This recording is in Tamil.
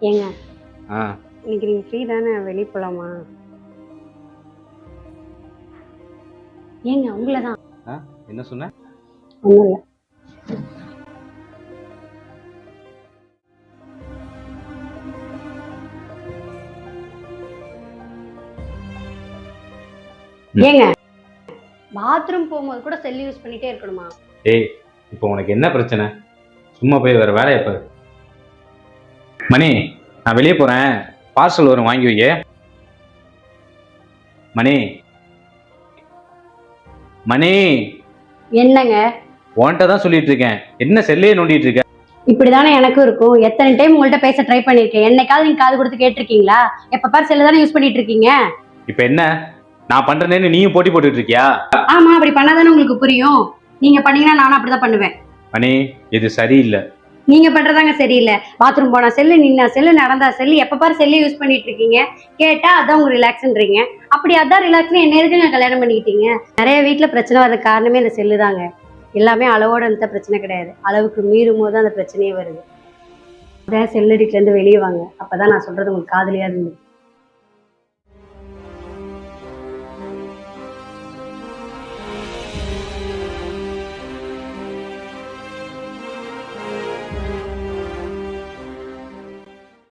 ஏங்க ஆ. இன்னைக்கு நீங்கள் ஃப்ரீ தானே? வெளியே போகலாமா ஏங்க உங்களை தான். ஆ என்ன சொன்ன? ஒன்றும் இல்லை ஏங்க பாத்ரூம் போகும்போது கூட செல் யூஸ் பண்ணிட்டே இருக்கணுமா? ஏய் இப்போ உனக்கு என்ன பிரச்சனை? சும்மா போய் வேற வேலையை பாரு. மணி நான் வெளியே போறேன். பார்சல் வரும் வாங்கி வைய. மணி. மணி. என்னங்க? உன்கிட்ட தான் சொல்லிட்டு இருக்கேன். என்ன செல்லையே நோண்டிட்டு இருக்க? இப்படிதானே எனக்கும் இருக்கும். எத்தனை டைம் உங்கள்ட்ட பேச ட்ரை பண்ணிருக்கேன் என்னைக்காவது நீங்க காது கொடுத்து கேட்டிருக்கீங்களா? எப்ப பாரு செல்லு தானே யூஸ் பண்ணிட்டு இருக்கீங்க? இப்போ என்ன? நான் பண்றேன்னு நீயும் போட்டி போட்டுட்டு இருக்கியா? ஆமா அப்படி பண்ணாதானே உங்களுக்கு புரியும். நீங்க பண்ணீங்கன்னா நானும் அப்படிதான் பண்ணுவேன். மணி இது சரியில்லை. நீங்க பண்றதாங்க சரியில்லை. பாத்ரூம் போனா செல்லு நின்னா செல்லு நடந்தா செல்லு. எப்ப பாரு செல்லே யூஸ் பண்ணிட்டு இருக்கீங்க கேட்டா அதான் உங்க ரிலாக்ஸ்ன்றீங்க அப்படி அதான் ரிலாக்ஸ்னு என்ன இருக்குங்க கல்யாணம் பண்ணிக்கிட்டீங்க? நிறைய வீட்டுல பிரச்சனை வர காரணமே இந்த செல்லு தாங்க எல்லாமே அளவோட இருந்த பிரச்சனை கிடையாது. அளவுக்கு மீறும் போது அந்த பிரச்சனையே வருது. அதான் செல்லடிட்டுல இருந்து வெளியே வாங்க. அப்பதான் நான் சொல்றது உங்களுக்கு காதலியா இருந்தது